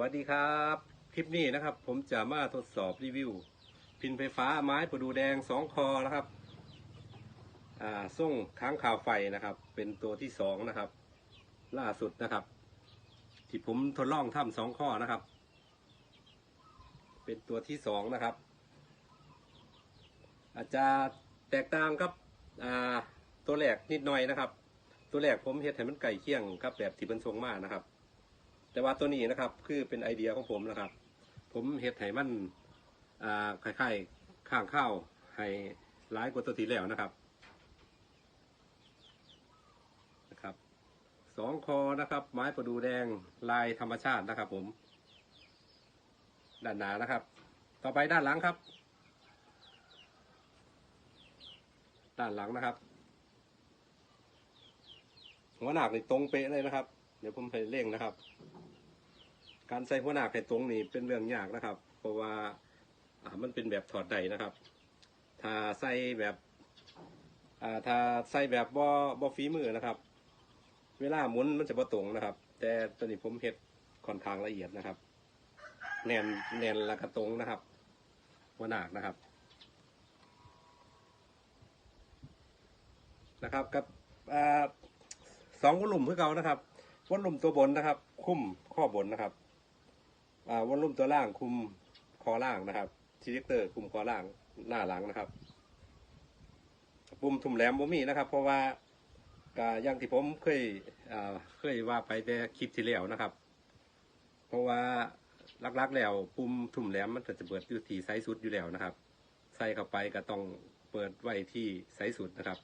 วัสดีครับ คลิปนี้นะครับ ผมจะมาทดสอบรีวิว พินไฟฟ้าไม้ประดูแดงสองคอนะครับอ่าส่งค้างข่าวไฟนะครับ เป็นตัวที่สองนะครับ ล่าสุดนะครับ ที่ผมทดลองทำสองข้อนะครับ เป็นตัวที่สองนะครับ อาจจะแตกต่างกับอ่าตัวแรกนิดหน่อยนะครับ ตัวแรกผมเฮ็ดให้มันไก่เคี่ยงกับแบบที่เป็นทรงมานะครับ แต่ว่าตัวนี้นะครับคือเป็นไอเดียของผมนะครับ ผมเฮ็ดให้มันอ่าคล้ายๆข้างข้าวให้ร้ายกว่าตัวที่แล้วนะครับนะครับสองคอนะครับ ไม้ประดูแดงลายธรรมชาตินะครับ ผม ด้านหน้านะครับ ต่อไปด้านหลังครับ ด้านหลังนะครับหัวหนักนี่ตรงเป๊ะเลยนะครับ เดี๋ยวผมไปเร่งนะครับ การใส่หัวหนักให้ตรงนี่เป็นเรื่องยากนะครับ เพราะว่ามันเป็นแบบถอดได้นะครับ ถ้าใส่แบบถ้าใส่แบบบ่บ่ฝีมือนะครับ เวลาหมุนมันจะบ่ตรงนะครับ แต่ตอนนี้ผมเฮ็ดค่อนข้างละเอียดนะครับ แน่นแน่นและกระตรงนะครับหัวหนักนะครับนะครับกับอสองวอลลุ่มเพื่อเก่านะครับวอลลุ่มตัวบนนะครับ คุ้มข้อบนนะครับ วอลลุ่มตัวล่างคุมคอล่างนะครับทีเลกเตอร์คุมคอล่างหน้าหลังนะครับ ปุ่มทุ่มแหลมบ่มีนะครับ เพราะว่าก็อย่างที่ผมเคยอ่าเคยว่าไปแต่คลิปที่แล้วนะครับ เพราะว่าลักๆแล้วปุ่มทุ่มแหลมมันก็จะเปิดอยู่ที่ไซส์สุดอยู่แล้วนะครับ ใส่เข้าไปก็ต้องเปิดไว้ที่ไซส์สุดนะครับ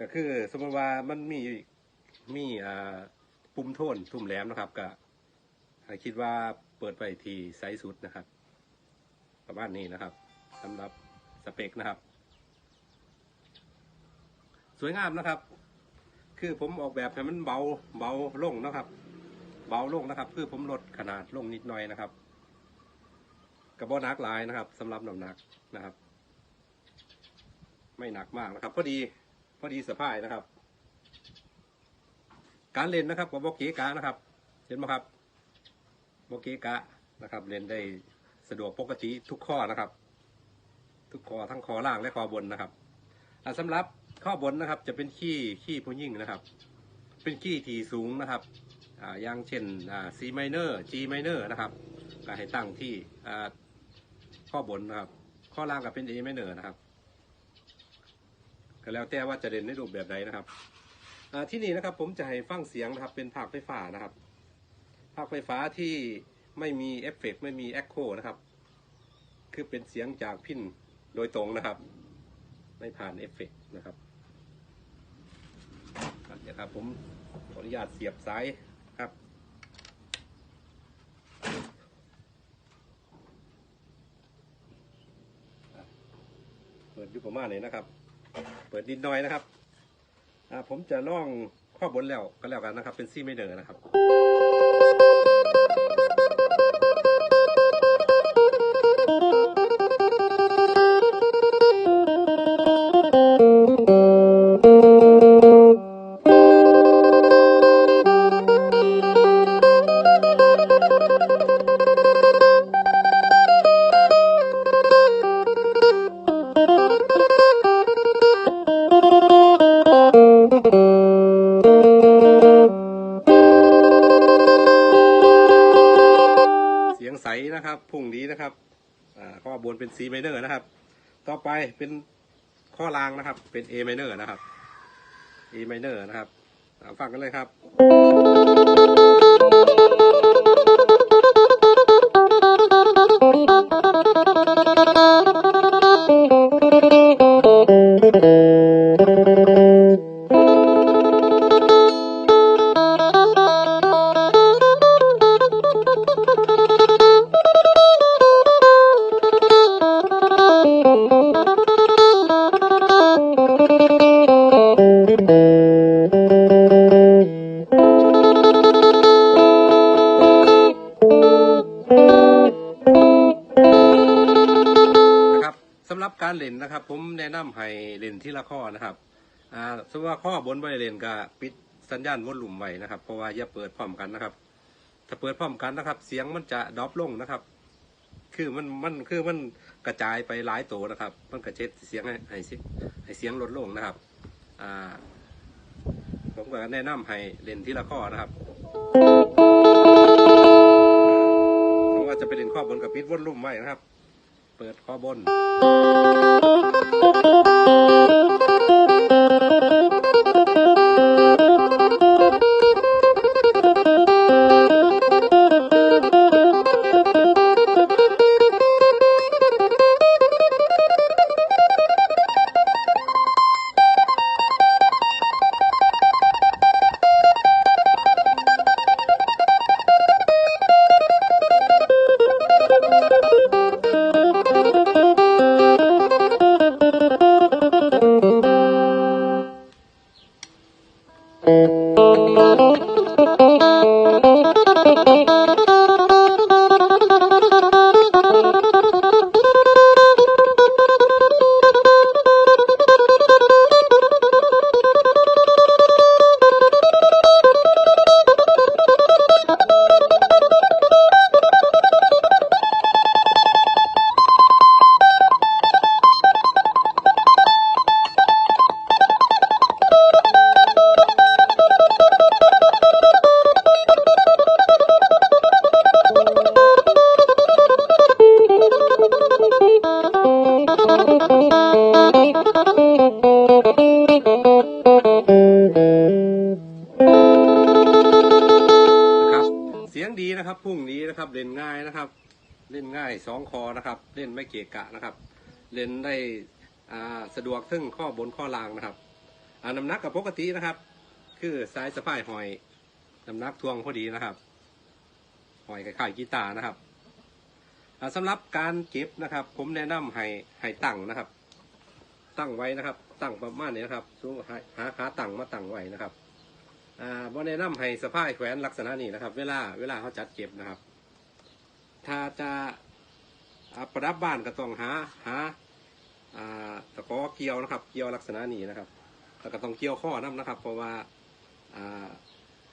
ก็คือสมมติว่ามันมีมีอ่าปุ่มโทนทุ่มแหลมนะครับก็ คิดว่าเปิดไปทีไซส์สุดนะครับประมาณนี้นะครับสำหรับสเปคนะครับ สวยงามนะครับ คือผมออกแบบให้มันเบาเบาลงนะครับ เบาลงนะครับ คือผมลดขนาดลงนิดหน่อยนะครับกระบอกนักลายนะครับสำหรับน้ำหนักนะครับ ไม่หนักมากนะครับ พอดีพอดีสะพายนะครับ การเล่นนะครับกับโบเกกะนะครับ เห็นไหมครับ โบเกกะนะครับเล่นได้สะดวกปกติทุกข้อนะครับ ทุกข้อทั้งข้อล่างและข้อบนนะครับอ่าสำหรับข้อบนนะครับ จะเป็นขี้ขี้ผู้ยิ่งนะครับ เป็นขี้ที่สูงนะครับอย่างเช่น C minor G minor นะครับก็ให้ตั้งที่ข้อบนนะครับ ข้อล่างก็เป็น A minor นะครับ ก็แล้วแต่ว่าจะเด่นในรูปแบบใดนะครับที่นี่นะครับผมจะให้ฟังเสียงนะครับ เป็นภาคไฟฟ้านะครับ ภาคไฟฟ้าที่ไม่มีเอฟเฟกต์ไม่มีแอคโคนะครับ คือเป็นเสียงจากพินโดยตรงนะครับ ไม่ผ่านเอฟเฟกต์นะครับเดี๋ยวครับผมขออนุญาตเสียบสายครับเปิดยู่ประมาณนี้นะครับ เปิดนิดหน่อยนะครับผมจะล่องข้อบนแล้วก็แล้วกันนะครับ เป็นซี่ไม่เดอร์นะครับ นะครับพุ่งนี้นะครับข้อบนเป็น C minor นะครับ ต่อไปเป็นข้อลางนะครับ เป็น A minor นะครับ A minor นะครับฟังกันเลยครับ หรับการเล่นนะครับ ผมแนะนำให้เล่นที่ละข้อนะครับอ่าสมมติว่าข้อบนไว้เล่นก็ปิดสัญญาณวอลลุ่มไว้นะครับ เพราะว่าอย่าเปิดพร้อมกันนะครับ ถ้าเปิดพร้อมกันนะครับ เสียงมันจะดรอปลงนะครับ คือมันมันคือมันกระจายไปหลายตัวนะครับ มันกระเช็ดเสียงให้ให้เสียงให้เสียงลดลงนะครับอ่าผมก็แนะนำให้เล่นที่ละข้อนะครับผมว่าจะไปเล่นข้อบนกับปิดวนลุ่มไว้นะครับ ปิดข้อบน สองคอนะครับ เล่นไม่เกะกะนะครับ เล่นได้สะดวกซึ่งข้อบนข้อล่างนะครับน้ำหนักกับปกตินะครับ คือสายสะพายหอยน้ำหนักทวงพอดีนะครับ หอยกับข่กีตาร์นะครับอ่าสำหรับการเก็บนะครับ ผมแนะนำให้ให้ตั้งนะครับ ตั้งไว้นะครับ ตั้งประมาณนี้นะครับสูงหาขาตั้งมาตั้งไว้นะครับอ่าบ่แนะนำให้สะพายแขวนลักษณะนี้นะครับ เวลาเวลาเขาจัดเก็บนะครับ ถ้าจะ ประดับบ้านก็ต้องหาหาตะกอเกี่ยวนะครับ เกี่ยวลักษณะนี้นะครับแล้วก็ต้องเกี่ยวข้อน้ำนะครับ เพราะว่า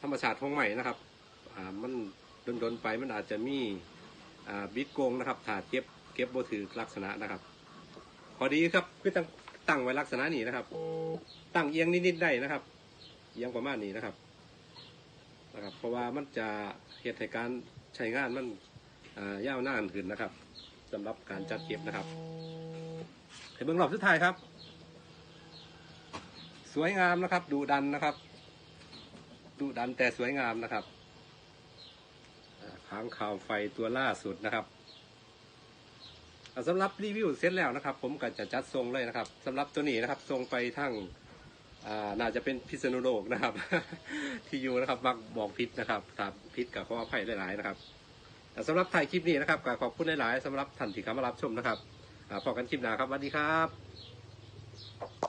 ธรรมชาติของใหม่นะครับมันดนๆไปมันอาจจะมีบิดโกงนะครับถ้าเก็บเก็บบ่ถือลักษณะนะครับพอดีครับคือตั้งตั้งไว้ลักษณะนี้นะครับ ตั้งเอียงนิดๆได้นะครับเอียงประมาณนี้นะครับนะครับ เพราะว่ามันจะเหตุการใช้งานมันอ่ายาวนานขึ้นนะครับ สำหรับการจัดเก็บนะครับให้เบื้องรอบสุดท้ายครับ สวยงามนะครับดูดันนะครับดูดันแต่สวยงามนะครับอ่าค้างข่าวไฟตัวล่าสุดนะครับอ่าสำหรับรีวิวเสร็จแล้วนะครับ ผมก็จะจัดทรงเลยนะครับสำหรับตัวนี้นะครับทรงไปทั้งอาน่าจะเป็นพิษณุโลกนะครับ ที่อยู่นะครับมักบอกพิษนะครับถ้าพิษกับขออภัยหลายๆนะครับ สำหรับถ่ายคลิปนี้นะครับก็ขอบคุณหลายๆสำหรับท่านที่เข้ามารับชมนะครับพอกันคลิปหน้าครับสวัสดีครับ